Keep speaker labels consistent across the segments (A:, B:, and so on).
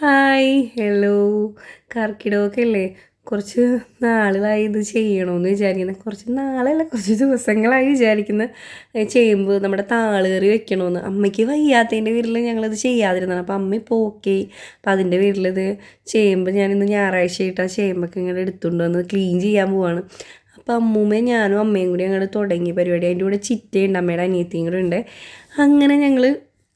A: Hi hello. കർക്കിടകമൊക്കെ അല്ലേ കുറച്ച് നാളുകളായി ഇത് ചെയ്യണമെന്ന് വിചാരിക്കുന്നത് കുറച്ച് നാളല്ല കുറച്ച് ദിവസങ്ങളായി വിചാരിക്കുന്ന. ചെയ്യുമ്പോൾ നമ്മുടെ താളുകറി വെക്കണമെന്ന് അമ്മയ്ക്ക് വയ്യാത്തതിന്റെ പേരിൽ ഞങ്ങളിത് ചെയ്യാതിരുന്നതാണ്. അപ്പോൾ അമ്മ ഇപ്പോൾ ഓക്കെ. അപ്പോൾ അതിന്റെ പേരിൽ ഇത് ചെയ്യുമ്പോൾ ഞാനിന്ന് ഞായറാഴ്ച ആയിട്ട് ആ ചെയ്യുമ്പോൾ ഇങ്ങനെ എടുത്തുകൊണ്ട് വന്ന് ക്ലീൻ ചെയ്യാൻ പോവാണ്. അപ്പോൾ അമ്മൂമ്മയും ഞാനും അമ്മയും കൂടി ഞങ്ങൾ തുടങ്ങിയ പരിപാടി. അതിന്റെ കൂടെ ചിറ്റയുണ്ട് അമ്മയുടെ അനിയത്തിയും കൂടെ ഉണ്ട്. അങ്ങനെ ഞങ്ങൾ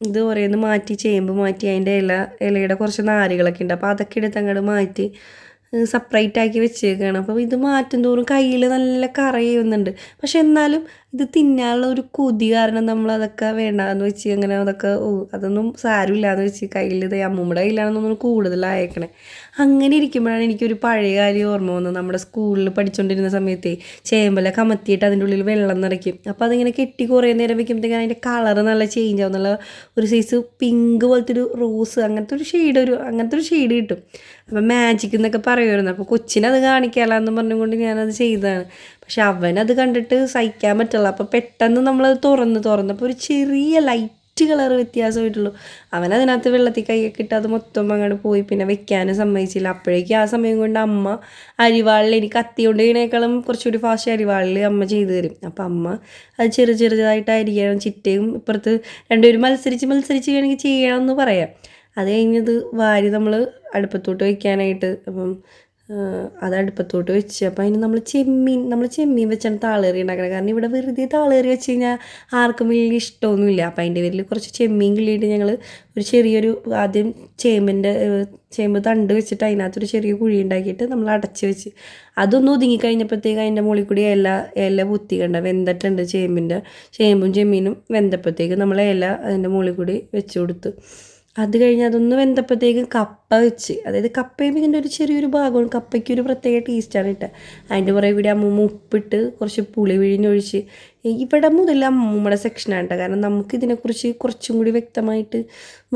A: ഇത് ഓരോന്ന് മാറ്റി ചേമ്പ് മാറ്റി അതിന്റെ ഇല ഇലയുടെ കുറച്ച് നാരുകളൊക്കെ ഉണ്ട്. അപ്പോൾ അതൊക്കെ എടുത്ത് അങ്ങോട്ട് മാറ്റി സെപ്പറേറ്റ് ആക്കി വെച്ചേക്കാണ്. അപ്പോൾ ഇത് മാറ്റും തോറും കയ്യിൽ നല്ല കറയുന്നുണ്ട് പക്ഷെ എന്നാലും ഇത് തിന്നാനുള്ള ഒരു കൊതി കാരണം നമ്മൾ അതൊക്കെ വേണ്ടാന്ന് വെച്ച് അങ്ങനെ അതൊക്കെ ഓ അതൊന്നും സാരമില്ലാന്ന് വെച്ച് കയ്യിൽ ഇത് അമ്മൂമ്മയുടെ കയ്യിലാണെന്നൊന്നും കൂടുതലായേക്കണേ. അങ്ങനെ ഇരിക്കുമ്പോഴാണ് എനിക്കൊരു പഴയ കാര്യം ഓർമ്മ വന്നത്. നമ്മുടെ സ്കൂളിൽ പഠിച്ചുകൊണ്ടിരുന്ന സമയത്തെ ചേമ്പല കമത്തിയിട്ട് അതിന്റെ ഉള്ളിൽ വെള്ളം നിറയ്ക്കും. അപ്പോൾ അതിങ്ങനെ കെട്ടി കുറേ നേരം വെക്കുമ്പോഴത്തേക്കും അതിന്റെ കളർ നല്ല ചേഞ്ച് ആവും. നല്ല ഒരു സൈസ് പിങ്ക് പോലത്തെ ഒരു റോസ് അങ്ങനത്തെ ഒരു ഷെയ്ഡ് ഒരു അങ്ങനത്തെ ഒരു ഷെയ്ഡ് കിട്ടും. അപ്പം മാജിക് എന്നൊക്കെ പറയുമായിരുന്നു അപ്പോൾ കൊച്ചിനത് കാണിക്കാമെന്ന് പറഞ്ഞുകൊണ്ട് ഞാനത് ചെയ്തതാണ്. പക്ഷെ അവനത് കണ്ടിട്ട് സഹിക്കാൻ പറ്റില്ല അപ്പോൾ പെട്ടെന്ന് നമ്മളത് തുറന്ന് തുറന്നപ്പോൾ ഒരു ചെറിയ ലൈറ്റ് കളർ വ്യത്യാസമായിട്ടുള്ളൂ. അവനതിനകത്ത് വെള്ളത്തിൽ കൈയൊക്കെ ഇട്ട് അത് മൊത്തം അങ്ങോട്ട് പോയി. പിന്നെ വെക്കാനും സമ്മതിച്ചില്ല. അപ്പോഴേക്കും ആ സമയം കൊണ്ട് അമ്മ അരിവാളിൽ എനിക്ക് കത്തി കൊണ്ട് ഇതിനേക്കാളും കുറച്ചുകൂടി ഫാസ്റ്റ് അരിവാളിൽ അമ്മ ചെയ്തു തരും. അപ്പം അമ്മ അത് ചെറു ചെറുതായിട്ട് അരിയണം ചിറ്റയും ഇപ്പുറത്ത് രണ്ടുപേരും മത്സരിച്ച് മത്സരിച്ച് വേണമെങ്കിൽ ചെയ്യണമെന്ന് പറയാം. അത് കഴിഞ്ഞത് വാരി നമ്മൾ അടുപ്പത്തോട്ട് വയ്ക്കാനായിട്ട് അപ്പം അത് അടുപ്പത്തോട്ട് വെച്ച്. അപ്പോൾ അതിന് നമ്മൾ ചെമ്മീൻ നമ്മൾ ചെമ്മീൻ വെച്ചാണ് താളേറി ഉണ്ടാക്കണം. കാരണം ഇവിടെ വെറുതെ താളേറി വെച്ച് കഴിഞ്ഞാൽ ആർക്കും വലിയ ഇഷ്ടമൊന്നുമില്ല. അപ്പോൾ അതിന്റെ പേരിൽ കുറച്ച് ചെമ്മീൻ കിള്ളിയിട്ട് ഞങ്ങൾ ഒരു ചെറിയൊരു ആദ്യം ചേമ്പിന്റെ ചേമ്പ് തണ്ട് വെച്ചിട്ട് അതിനകത്തൊരു ചെറിയ കുഴി ഉണ്ടാക്കിയിട്ട് നമ്മൾ അടച്ച് വെച്ച്. അതൊന്ന് ഒതുങ്ങി കഴിഞ്ഞപ്പോഴത്തേക്ക് അതിന്റെ മുകളിൽ കൂടി ഇല ഇല പുത്തിക്കണ്ട കണ്ട? വെന്തിട്ടുണ്ട് ചേമ്പിന്റെ ചേമ്പും ചെമ്മീനും വെന്തപ്പോഴത്തേക്ക് നമ്മൾ ഇല അതിന്റെ മുകളിൽ കൂടി വെച്ച് കൊടുത്ത്. അത് കഴിഞ്ഞ് അതൊന്ന് വെന്തപ്പോഴത്തേക്കും കപ്പ വെച്ച്. അതായത് കപ്പയും ഇതിന്റെ ഒരു ചെറിയൊരു ഭാഗമാണ്. കപ്പയ്ക്ക് ഒരു പ്രത്യേക ടേസ്റ്റാണ് ഇട്ടത് അതിന്റെ പുറകെ കൂടി അമ്മൂമ്മ ഉപ്പിട്ട് കുറച്ച് പുളി വിഴിഞ്ഞൊഴിച്ച് ഇവിടെ മുതൽ അമ്മൂമ്മയുടെ സെക്ഷനാണ് കേട്ടോ. കാരണം നമുക്ക് ഇതിനെക്കുറിച്ച് കുറച്ചും കൂടി വ്യക്തമായിട്ട്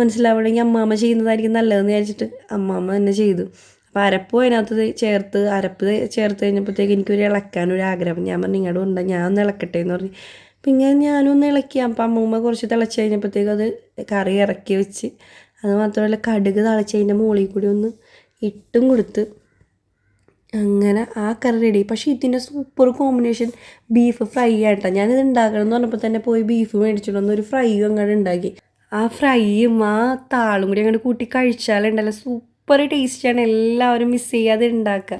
A: മനസ്സിലാവണമെങ്കിൽ അമ്മാമ്മ ചെയ്യുന്നതായിരിക്കും നല്ലതെന്ന് വിചാരിച്ചിട്ട് അമ്മാമ്മ തന്നെ ചെയ്തു. അപ്പോൾ അരപ്പ് അതിനകത്ത് ചേർത്ത് അരപ്പ് ചേർത്ത് കഴിഞ്ഞപ്പോഴത്തേക്ക് എനിക്കൊരു ഇളക്കാനൊരു ആഗ്രഹം. ഞാൻ പറഞ്ഞു ഇങ്ങോട്ട് ഉണ്ട് ഞാൻ ഒന്ന് ഇളക്കട്ടെ എന്ന് പറഞ്ഞ്. പിന്നെ ഞാനൊന്ന് ഇളക്കി അപ്പം അമ്മൂമ്മ കുറച്ച് തിളച്ച് കഴിഞ്ഞപ്പോഴത്തേക്കും അത് കറി ഇറക്കി വെച്ച്. അത് മാത്രമല്ല കടുക് തിളച്ചതിന്റെ മുകളിൽ കൂടി ഒന്ന് ഇട്ടും കൊടുത്ത് അങ്ങനെ ആ കറി റെഡി പക്ഷേ ഇതിന്റെ സൂപ്പർ കോമ്പിനേഷൻ ബീഫ് ഫ്രൈ ആയിട്ടാണ് ഞാനിത് ഉണ്ടാക്കണം എന്ന് പറഞ്ഞപ്പോൾ തന്നെ പോയി ബീഫ് മേടിച്ചിട്ട് ഒരു ഫ്രൈയും അങ്ങോട്ട് ഉണ്ടാക്കി. ആ ഫ്രൈയും ആ താളും കൂടി അങ്ങോട്ട് കൂട്ടി കഴിച്ചാലുണ്ടല്ലോ. സൂപ്പർ ടേസ്റ്റാണ് എല്ലാവരും മിസ് ചെയ്യാതെ ഉണ്ടാക്കുക